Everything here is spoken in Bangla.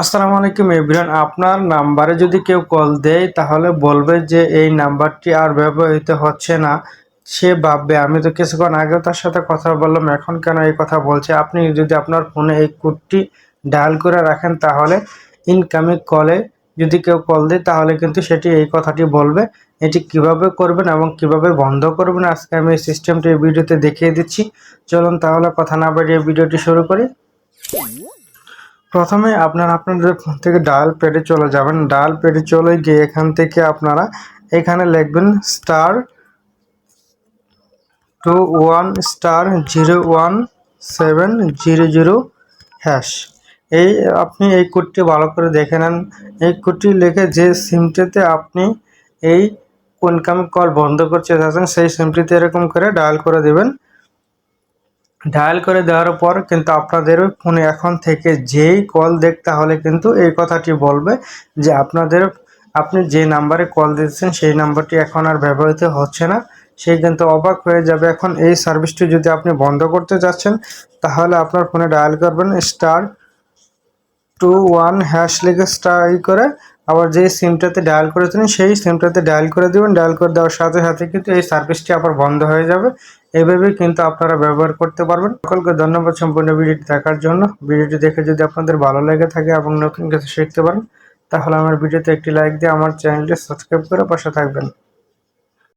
আসসালামু আলাইকুম এভরিওয়ান। আপনার নাম্বারে যদি কেউ কল দেয়, তাহলে বলবে যে এই নাম্বারটি আর ব্যবহৃত হচ্ছে না। সে ভাববে, আমি তো কিছুক্ষণ আগেও তার সাথে কথা বললাম, এখন কেন এই কথা বলছে? আপনি যদি আপনার ফোনে এই কোডটি ডায়াল করে রাখেন, তাহলে ইনকামিং কলে যদি কেউ কল দেয়, তাহলে কিন্তু সেটি এই কথাটি বলবে। এটি কীভাবে করবেন এবং কীভাবে বন্ধ করবেন, আজকে আমি এই সিস্টেমটি এই ভিডিওতে দেখিয়ে দিচ্ছি। চলুন তাহলে কথা না বাড়িয়ে ভিডিওটি শুরু করি। প্রথমে আপনারা আপনাদের ফোন থেকে ডায়াল পেডে চলে যাবেন। ডায়াল পেডে চলে গিয়ে এখান থেকে আপনারা এখানে লিখবেন star two one star zero one seven zero zero hash এই আপনি এই কোডটি ভালো করে দেখে নেন। এই কোডটি লিখে যে সিমটিতে আপনি এই ইনকামিং কল বন্ধ করতে চাচ্ছেন, সেই সিমটিতে এরকম করে ডায়াল করে দেবেন। ডায়াল করে দেওয়ার পর কিন্তু আপনাদের ফোনে এখন থেকে যেই কল দেখ, তাহলে কিন্তু এই কথাটি বলবে যে আপনাদের, আপনি যে নাম্বারে কল দিয়েছেন সেই নাম্বারটি এখন আর ব্যবহৃত হচ্ছে না। সে কিন্তু অবাক হয়ে যাবে। এখন এই সার্ভিসটি যদি আপনি বন্ধ করতে যাচ্ছেন তাহলে আপনার ফোনে ডায়াল করবেন স্টার টু ওয়ান হ্যাশ লিখে স্টার ই করে, আবার যে সিমটাতে ডায়াল করেছিলেন, সেই সিমটাতে ডায়াল করে দেবেন। ডায়াল করে দেওয়ার সাথে সাথে কিন্তু এই সার্ভিসটি আবার বন্ধ হয়ে যাবে। এইভাবেই কিন্তু আপনারা ব্যবহার করতে পারবেন। সকলকে ধন্যবাদ সম্পূর্ণ ভিডিওটি দেখার জন্য। ভিডিওটি দেখে যদি আপনাদের ভালো লেগে থাকে এবং নতুন কিছু শিখতে পারেন, তাহলে আমার ভিডিওতে একটি লাইক দিয়ে আমার চ্যানেলটি সাবস্ক্রাইব করে পাশে থাকবেন।